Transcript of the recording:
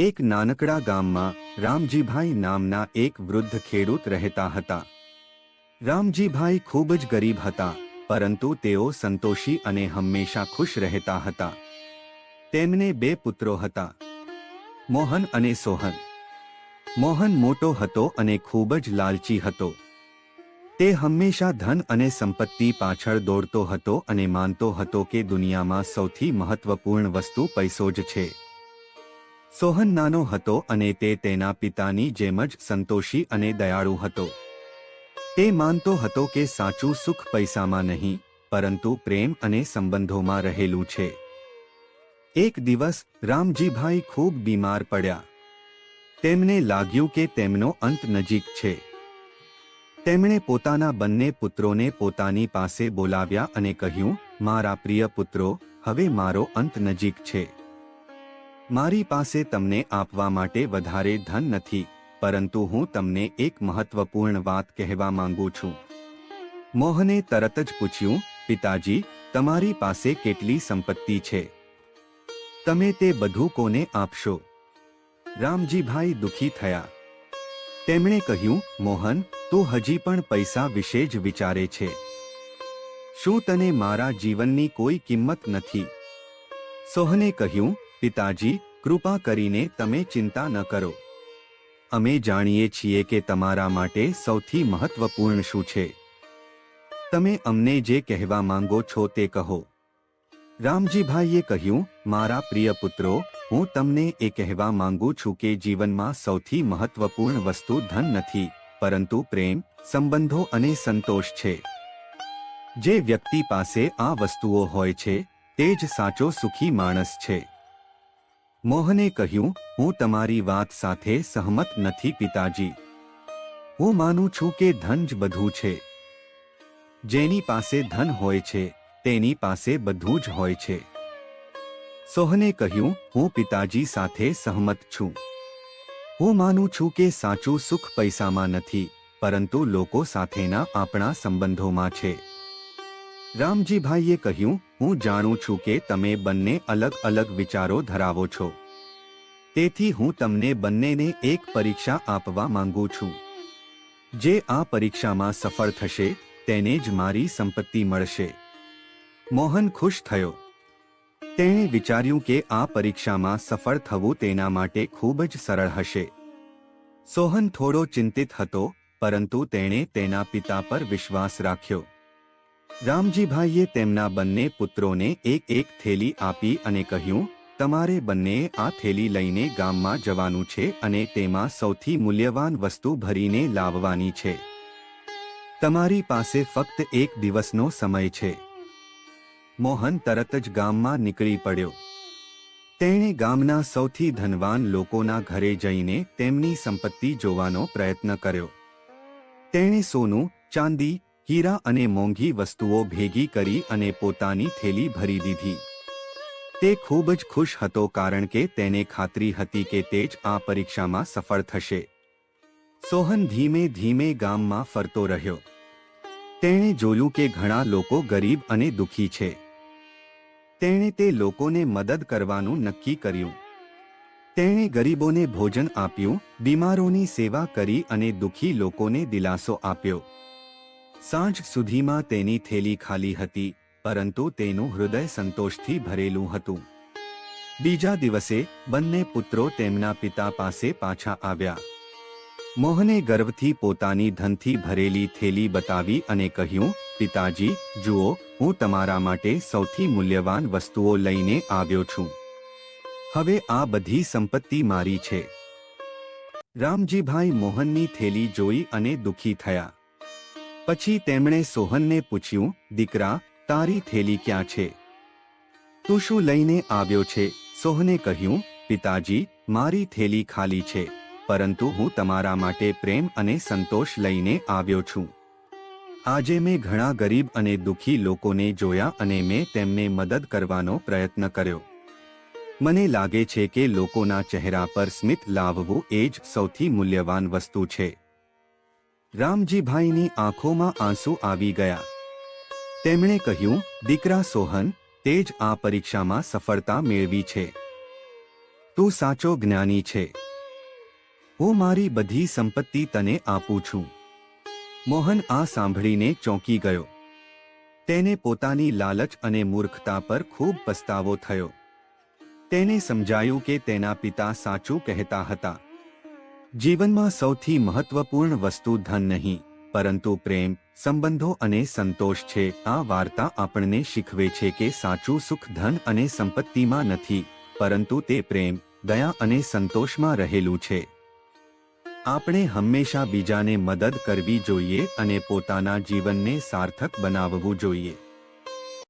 એક નાનકડા ગામમાં રામજીભાઈ નામના એક વૃદ્ધ ખેડૂત રહેતા હતા. રામજીભાઈ ખૂબ જ ગરીબ હતા, પરંતુ તેઓ સંતોષી અને હંમેશા ખુશ રહેતા હતા. તેમને બે પુત્રો હતા. મોહન અને સોહન. મોહન મોટો હતો અને ખૂબ જ લાલચી હતો. તે હંમેશા ધન અને સંપત્તિ પાછળ દોડતો હતો અને માનતો હતો કે દુનિયામાં સૌથી મહત્વપૂર્ણ વસ્તુ પૈસો જ છે. સોહન નાનો હતો અને તે તેના પિતાની જેમ જ સંતોષી અને દયાળુ હતો. તે માનતો હતો કે સાચું સુખ પૈસામાં નહીં, પરંતુ પ્રેમ અને સંબંધોમાં રહેલું છે. એક દિવસ રામજીભાઈ ખૂબ બીમાર પડ્યા. તેમને લાગ્યું કે તેમનો અંત નજીક છે. તેમણે પોતાના બંને પુત્રોને પોતાની પાસે બોલાવ્યા અને કહ્યું, મારા પ્રિય પુત્રો, હવે મારો અંત નજીક છે. મારી પાસે તમને આપવા માટે વધારે ધન નથી, પરંતુ હું તમને એક મહત્વપૂર્ણ વાત કહેવા માંગુ છું. મોહને તરત જ પૂછ્યું, પિતાજી, તમારી પાસે કેટલી સંપત્તિ છે? તમે તે બધું કોને આપશો? રામજીભાઈ દુખી થયા. તેમણે કહ્યું, મોહન, તું હજી પણ પૈસા વિશે જ વિચારે છે. શું તને મારા જીવનની કોઈ કિંમત નથી? સોહને કહ્યું પિતાજી, કૃપા કરીને તમે ચિંતા ન કરો. અમે જાણીએ છીએ કે તમારા માટે સૌથી મહત્વપૂર્ણ શું છે. તમે અમને જે કહેવા માંગો છો તે કહો. રામજીભાઈએ કહ્યું, મારા પ્રિય પુત્રો, હું તમને એ કહેવા માંગુ છું કે જીવનમાં સૌથી મહત્વપૂર્ણ વસ્તુ ધન નથી, પરંતુ પ્રેમ, સંબંધો અને સંતોષ છે. જે વ્યક્તિ પાસે આ વસ્તુઓ હોય છે, તે જ સાચો સુખી માણસ છે. મોહને કહ્યું, હું તમારી વાત સાથે સહમત નથી, પિતાજી. હું માનું છું કે ધન જ બધું છે. જેની પાસે ધન હોય છે, તેની પાસે બધું જ હોય છે. સોહને કહ્યું, હું પિતાજી સાથે સહમત છું. હું માનું છું કે સાચું સુખ પૈસામાં નથી, પરંતુ લોકો સાથેના આપણા સંબંધોમાં છે. રામજીભાઈએ કહ્યું હું જાણું છું કે તમે બંને અલગ અલગ વિચારો ધરાવો છો. તેથી હું તમને બંનેને એક પરીક્ષા આપવા માંગુ છું. જે આ પરીક્ષામાં સફળ થશે, તેને જ મારી સંપત્તિ મળશે. મોહન ખુશ થયો. તેણે વિચાર્યું કે આ પરીક્ષામાં સફળ થવું તેના માટે ખૂબ જ સરળ હશે. સોહન થોડો ચિંતિત હતો, પરંતુ તેણે તેના પિતા પર વિશ્વાસ રાખ્યો. રામજીભાઈએ તેમના બંને પુત્રોને એક એક થેલી આપી અને કહ્યું, તમારે બંને આ થેલી લઈને ગામમાં જવાનું છે અને તેમાં સૌથી મૂલ્યવાન વસ્તુ ભરીને લાવવાની છે. તમારી પાસે ફક્ત એક દિવસનો સમય છે. મોહન તરત જ ગામમાં નીકળી પડ્યો. તેણે ગામના સૌથી ધનવાન લોકોના ઘરે જઈને તેમની સંપત્તિ જોવાનો પ્રયત્ન કર્યો. તેણે સોનું, ચાંદી હીરા અને મોંઘી વસ્તુઓ ભેગી કરી અને પોતાની થેલી ભરી દીધી. તે ખૂબ જ ખુશ હતો કારણ કે તેને ખાતરી હતી કે તે જ આ પરીક્ષામાં સફળ થશે. સોહન ધીમે ધીમે ગામમાં ફરતો રહ્યો. તેણે જોયું કે ઘણા લોકો ગરીબ અને દુઃખી છે. તેણે તે લોકોને મદદ કરવાનું નક્કી કર્યું. તેણે ગરીબોને ભોજન આપ્યું, બીમારોની સેવા કરી અને દુઃખી લોકોને દિલાસો આપ્યો. સાંજ સુધીમાં તેની થેલી ખાલી હતી, પરંતુ તેનું હૃદય સંતોષથી ભરેલું હતું. બીજા દિવસે બંને પુત્રો તેમના પિતા પાસે પાછા આવ્યા. મોહને ગર્વથી પોતાની ધનથી ભરેલી થેલી બતાવી અને કહ્યું, પિતાજી, જુઓ, હું તમારા માટે સૌથી મૂલ્યવાન વસ્તુઓ લઈને આવ્યો છું. હવે આ બધી સંપત્તિ મારી છે. રામજીભાઈ મોહનની થેલી જોઈ અને દુઃખી થયા. પછી તેમણે સોહનને પૂછ્યું, દીકરા, તારી થેલી ક્યાં છે? તું શું લઈને આવ્યો છે? સોહને કહ્યું, પિતાજી, મારી થેલી ખાલી છે, પરંતુ હું તમારા માટે પ્રેમ અને સંતોષ લઈને આવ્યો છું. આજે મેં ઘણા ગરીબ અને દુઃખી લોકોને જોયા અને મેં તેમને મદદ કરવાનો પ્રયત્ન કર્યો. મને લાગે છે કે લોકોના ચહેરા પર સ્મિત લાવવું એ જ સૌથી મૂલ્યવાન વસ્તુ છે. રામજીભાઈની આંખોમાં આંસુ આવી ગયા. તેમણે કહ્યું, દીકરા સોહન, તે જ આ પરીક્ષામાં સફળતા મેળવી છે. તું સાચો જ્ઞાની છે. હું મારી બધી સંપત્તિ તને આપું છું. મોહન આ સાંભળીને ચોંકી ગયો. તેને પોતાની લાલચ અને મૂર્ખતા પર ખૂબ પસ્તાવો થયો. તેને સમજાયું કે તેના પિતા સાચું કહેતા હતા. જીવનમાં સૌથી મહત્વપૂર્ણ વસ્તુ ધન નહીં, પરંતુ પ્રેમ, સંબંધો અને સંતોષ છે. આ વાર્તા આપણને શીખવે છે કે સાચું સુખ ધન અને સંપત્તિમાં નથી, પરંતુ તે પ્રેમ, દયા અને સંતોષમાં રહેલું છે. આપણે હંમેશા બીજાને મદદ કરવી જોઈએ અને પોતાના જીવનને સાર્થક બનાવવું જોઈએ.